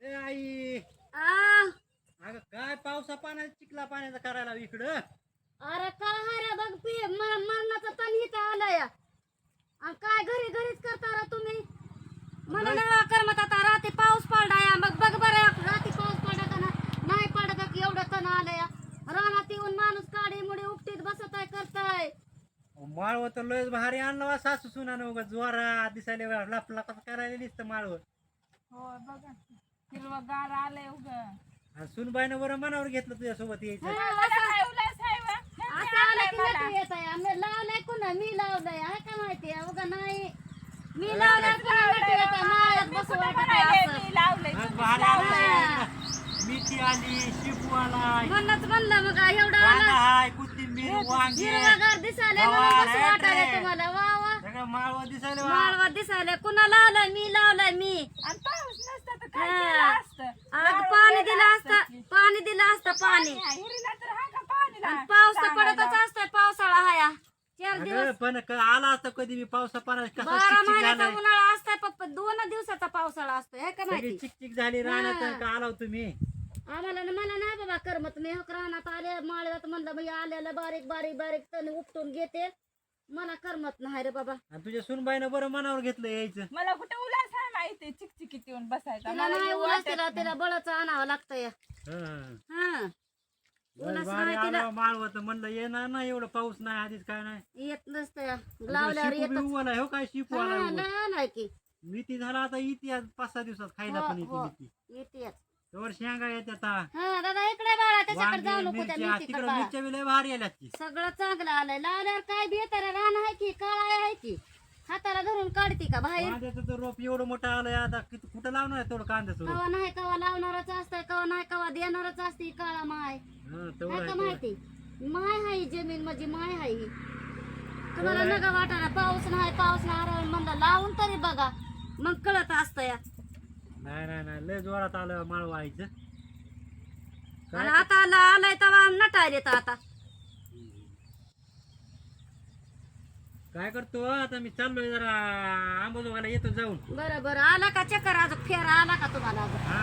ए आई. आ, अगं काय पावसा पाण्याचा चिखला पाण्याचा करायला इकडं? अरे काय हाय रे बघ पी. म- मरणाचा तण इथं आलाय. आणि काय घरी घरीच करता रा तुम्ही? मला ना करमत आता रात्री पाऊस पडलाय. मग बघ बरं रात्री पाऊस पडला का ना? नाही पडत की एवढं तण आलंय? रानात येऊन माणूस काडी मुडी उपटीत बसत आहे करताय. माळव तर लयच भारी आणलं वा सासू सुनानं उगा जोरा दिसायला लपला कसं करायला दिसतं माळव? हो बघा. हिरवं गार आलंय उग. सुनबाईनं बरं मनावर घेतलं तुझ्यासोबत यायचं. असं आलं की नटू येत आहे. आम्ही लावलंय कुणा? मी लावलंय. आहे का माहिती आहे? उगा नाही. मी लावलंय कुणा नटू येत आहे? माळ्यात बसू वाटत आहे? असं. आज भारी आलं. मेथी आली शिपू आलाय म्हणूनच म्हणलं मग एवढं कांदा आलं हाय कोथिंबीर वांगे. हिरवागार दिसायला म्हणून गवार, कसं वाटायला. तुम्हाला. वा वा सगळं माळव दिसायला वा. माळवा दिसायला. कुणा लावलाय मी लावलाय मी. पाऊस नसता तर काय हा. केलं असतं? अगं पाणी दिलं असतं पाणी दिलं असतं पाणी. हिरीला तर हा का पाणी आणि पाऊस तर पडतच असतोय पावसाळा हाया. चार अगं, दिवस. पण क- आला असता कधी मी पावसा पाण्यात कसा बारा चिकचिक महिन्याचा झालाय? उन्हाळा असतोय फक्त दोन दिवसाचा पावसाळा असतोय हे का सगळी माहिती? चिकचिक झाली राहण्यात. का आला हो तुम्ही? आम्हाला ना मला नाही बाबा करमत. मी हक रानात आले माळव्यात म्हणलं मी आलेलं बारीक बारीक बारीक तण उपटून घेते. मला करमत नाही रे बाबा. आणि तुझ्या सुनबाईनं बरं मनावर घेतलं यायचं. मला कुठे उलास आहे माहिती? चिकचिकीत येऊन बसायचा. तिला मला नाही येऊ उलास वाटत तिला तिला बळच आणावं हं. हा. भारी तिला. आलं माळव तर म्हणलं येणार ना एवढं पाऊस नाही आधीच काय नाही. येत नसतंय लावल्यावर शिपू बी येतच. उगवलाय, हो काय शिपू आला हा, उगवला. लय नाही की. मेथी झाला आता आज पाच सहा दिवसात खायला हो, पण येते हो. येते तर शेंगा येते आता हा. त्याच्याकडे जाऊ वांगे नको त्या मिरच्या मेथीकडे तिकडे बाळा मिरच्या बी लय भारी आल्यात की. सगळं चांगलं आलंय. लावल्यावर काय बेतर रान आहे की काळा आहे की? हाताला धरून काढते का बाहेर? कांद्याचं तर रोप एवढं मोठं आलंय आता किती कुठं लावणार आहे तेवढं कांद्याचं रोप? कवा नाही कवा लावणारच असतंय कवा नाही कवा देणारच असते काळा माय. हं, तेवढं काय आहे का तेवढं. माहिती. माय हाय जमीन म्हणजे माय हाय ही. तुम्हाला नका वाटाना पाऊस नाही पाऊस नाही अरे म्हणलं लावून तरी बघा. मग कळत असतं या. नाही नाही नाही लय जोरात आलं माळ व्हायचं आणि आता आला आलाय तेव्हा नटायला येतं आता. काय करतो? आता मी चाललोय जरा आंबोजोगाला येतो जाऊन. बरं बरं. आला का चक्कर? अजून फेरा आला का तुम्हाला? हा.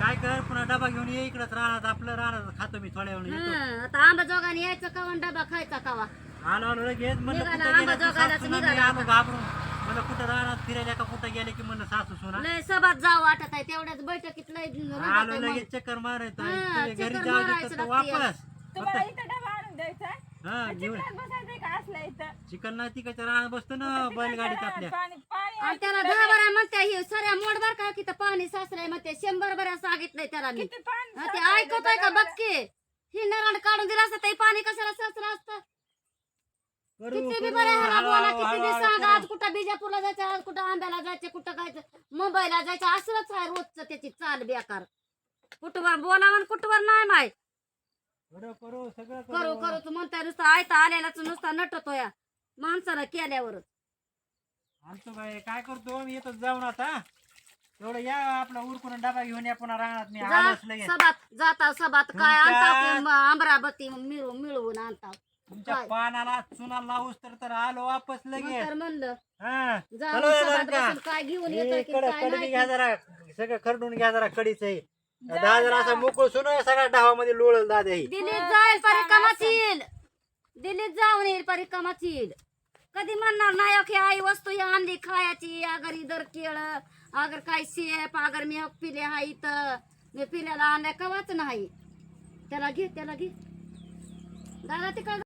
काय कर पुन्हा डबा घेऊन ये. इकडंच राहणार आपलं राहणार खातो मी थोड्या वेळ येतो. हं, आता आंबा जोगाने यायचं कवा आणि डबा खायचा कवा? आलो आलो लगेच. म्हणलं निघाला, कुठं गेला? आंबाजोगाईलाच सासू सुना, मी निघाला आलो घाबरून. म्हणलं कुठं राहणार? फिरायला का कुठं गेले की म्हणलं सासू सुना? लय सभात जावं वाटत आहे तेवढ्याच बैठकीत लय रंगत आलो आहे मग. लगेच चक्कर मारायचं हा, आणि तुझ्या घरी चक्कर जाऊ मारायचं देतो तर लागते वापस. तुम्हाला इथं डबा आणून द्यायचा हा घेऊन. चिखलात बसायचंय का असलं इथं? चिकन नाही तिकडच्या राहणार बसतो ना बैलगाडीत आपल्या पाणी पाणी आणि त्याला दहा बऱ्या म्हणते हे सऱ्या मोड बर का? की तर पाणी सासराय म्हणते शंभर बऱ्या सांगितलंय त्याला मी. किती पाणी हा, ते ऐकतोय का ही नराड काढून दिलं असतं ते पाणी कशाला सासरा असतं? करू किती बी करू. बऱ्या ह्याला बोला किती बी सांगा. आज कुठं बिजापूरला जायचं आज कुठं आंब्याला जायचं कुठं जायचं मुंबईला जायचं असंच आहे रोजचं त्याची चाल बेकार. कुठवर बोलावं आणि कुठवर नाही माहीत करू करू सगळं करू करू तू म्हणताय नुसतं आयता आलेलाच नुसता नटतो या माणसाला केल्यावरच. आमचं बाई काय करतो? मी येतो जाऊन आता. तेवढं या आपला उरकून डबा घेऊन या पुन्हा राहणार मी जा आलोच लगेच सभात जाता सभात काय तुमच्या- आणता ते आंबराबती मिळवून मिळवून आणता. तुमच्या काय? पानाला चुना लावूस तर तर आलो वापस मग लगेच. तर म्हणलं हा. जा चलो सभात येणार का? बसून काय घेऊन येतं हे की कडे काय कडे नाही. घ्या जरा. सगळं खरडून घ्या जरा कडीच आहे दादा असा मोकळ सुन सगळ्या डावामध्ये लोळल दादा ही. दिल्लीत जाईल परिक्रमाच येईल दिल्लीत जाऊन येईल परिक्रमाच येईल कधी म्हणणार नाही की आई वस्तू ही आणली खायची. अगर इधर केळ अगर काय शेप अगर मी पिले हा इथं. मी पिल्याला आणल्या कवाच नाही. त्याला घे त्याला घे. दादा तिकडे